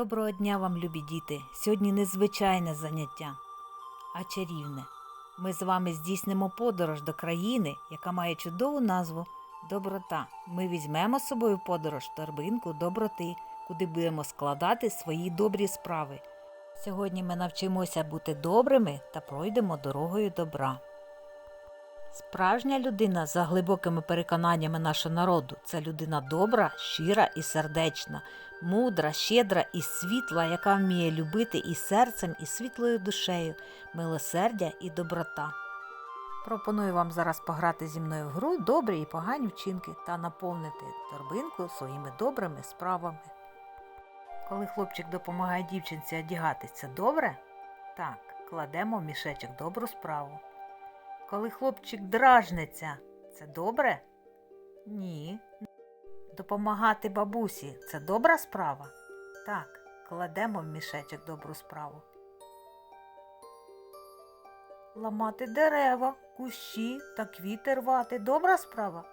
Доброго дня вам, любі діти! Сьогодні незвичайне заняття, а чарівне. Ми з вами здійснимо подорож до країни, яка має чудову назву Доброта. Ми візьмемо з собою подорож торбинку доброти, куди будемо складати свої добрі справи. Сьогодні ми навчимося бути добрими та пройдемо дорогою добра. Справжня людина за глибокими переконаннями нашого народу це людина добра, щира і сердечна, мудра, щедра і світла, яка вміє любити і серцем, і світлою душею, милосердя і доброта. Пропоную вам зараз пограти зі мною в гру добрі і погані вчинки та наповнити торбинку своїми добрими справами. Коли хлопчик допомагає дівчинці одягатися, добре? Так, кладемо в мішечок добру справу. Коли хлопчик дражниться, це добре? Ні. Допомагати бабусі це добра справа? Так, кладемо в мішечок добру справу. Ламати дерева, кущі та квіти рвати добра справа?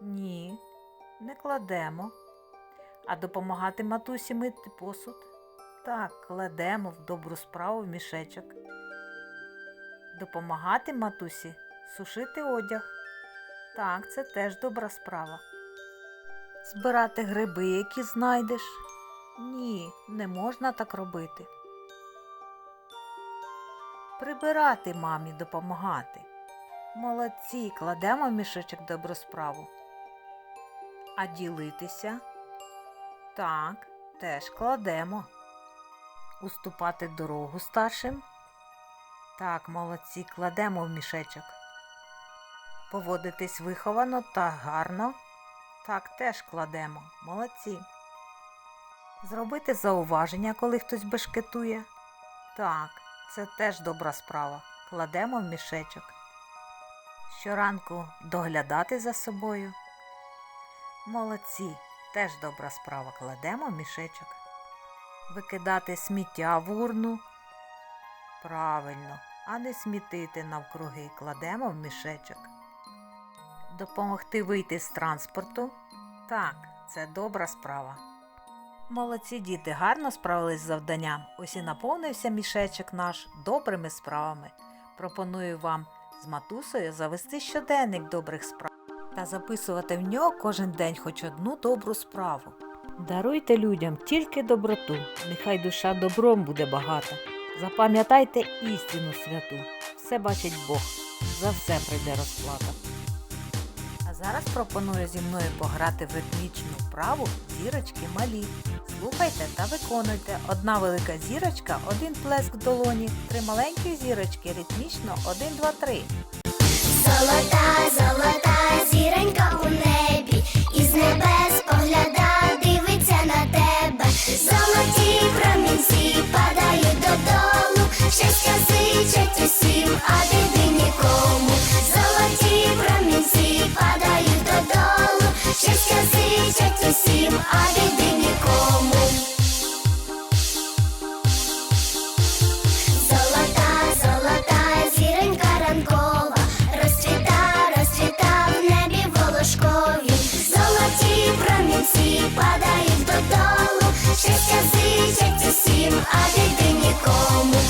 Ні, не кладемо. А допомагати матусі мити посуд? Так, кладемо в добру справу в мішечок. Допомагати матусі сушити одяг. Так, це теж добра справа. Збирати гриби, які знайдеш? Ні, не можна так робити. Прибирати мамі допомагати. Молодці, кладемо мішечок добру справу. А ділитися? Так, теж кладемо. Уступати дорогу старшим? Так, молодці, кладемо в мішечок. Поводитись виховано та гарно. Так, теж кладемо. Молодці. Зробити зауваження, коли хтось бешкетує. Так, це теж добра справа. Кладемо в мішечок. Щоранку доглядати за собою. Молодці, теж добра справа. Кладемо в мішечок. Викидати сміття в урну. Правильно, а не смітити навкруги кладемо в мішечок. Допомогти вийти з транспорту? Так, це добра справа. Молодці діти гарно справились з завданням. Ось і наповнився мішечок наш добрими справами. Пропоную вам з матусею завести щоденник добрих справ та записувати в нього кожен день хоч одну добру справу. Даруйте людям тільки доброту, нехай душа добром буде багата. Запам'ятайте істину святу. Все бачить Бог, за все прийде розплата. Зараз пропоную зі мною пограти в ритмічну вправу зірочки малі. Слухайте та виконуйте. Одна велика зірочка, один плеск в долоні, три маленькі зірочки, ритмічно, один, два, три. Золота, золота зіронька у небі, щастя зичать усім, а біди нікому.